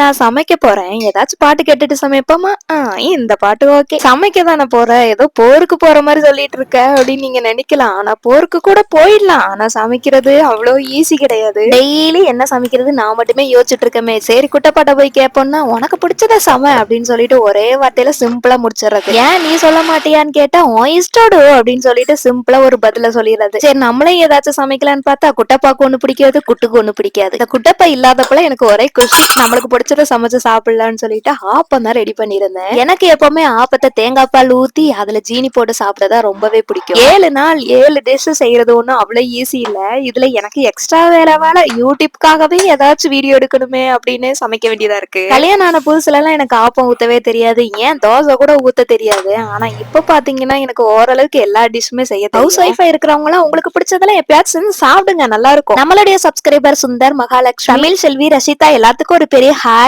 நான் சமைக்க போறேன். ஏதாச்சும் பாட்டு கேட்டுட்டு சமைப்போமா? ஆ, இந்த பாட்டு ஓகே. சமைக்க தானே போற? ஏதோ போருக்கு போற மாதிரி சொல்லிட்டு இருக்க அப்படின்னு நீங்க நினைக்கலாம். ஆனா போருக்கு கூட போயிடலாம். ஆனா சமைக்கிறது அவ்வளோ ஈஸி கிடையாது. டெய்லி என்ன சமைக்கிறது? நான் மட்டுமே யோசிச்சுட்டு இருக்கமே. சரி குட்டப்பாட்ட போய் கேட்போம்னா உனக்கு பிடிச்சத சம அப்படின்னு சொல்லிட்டு ஒரே வார்த்தையில சிம்பிளா முடிச்சிடுறது. ஏன் நீ சொல்ல மாட்டியான்னு கேட்டா உன் இஷ்டோடு அப்படின்னு சொல்லிட்டு சிம்பிளா ஒரு பதில சொல்லிடுறது. சரி நம்மளே ஏதாச்சும் சமைக்கலாம்னு பார்த்தா குட்டப்பாக்கு ஒண்ணு பிடிக்காது குட்டுக்கு ஒண்ணு பிடிக்காது. இந்த குட்டப்பா இல்லாதப்பல எனக்கு ஒரே கொஸ்டின் நம்மளுக்கு பிடிச்சத சமைச்சு சாப்பிடலாம்னு சொல்லிட்டு ஆப்பம் தான் ரெடி பண்ணியிருந்தேன். எனக்கு எப்பவுமே ஆப்பத்தை தேங்காய் பால் ஊத்தி அதுல ஜீனி போட்டு சாப்பிட்டதா ரொம்பவே பிடிக்கும். ஏழு நாள் ஏழு டிஷ் செய்யறது ஒண்ணும் அவ்வளவு ஈஸி இல்ல. இதுல எனக்கு எக்ஸ்ட்ரா வேலை வேலை யூடியூப்காகவே ஏதாச்சும் வீடியோ எடுக்கணுமே அப்படின்னு சமைக்க வேண்டியதா இருக்கு. கல்யாணம் ஆன புதுசுல எல்லாம் எனக்கு ஆப்பம் ஊத்தவே தெரியாது. ஏன்? தோசை கூட ஊத்த தெரியாது. ஆனா இப்ப பாத்தீங்கன்னா எனக்கு ஓரளவுக்கு எல்லா டிஷ்ஷுமே செய்ய ஹவுஸ் ஒய்ஃபா இருக்கிறவங்க எல்லாம் உங்களுக்கு பிடிச்சதெல்லாம் எப்பயாச்சும் செஞ்சு சாப்பிடுங்க நல்லா இருக்கும். நம்மளுடைய சப்ஸ்கிரைபர் சுந்தர் மகாலட்சுமி தமிழ் செல்வி ரஷிதா எல்லாத்துக்கும் ஒரு பெரிய ஹாய்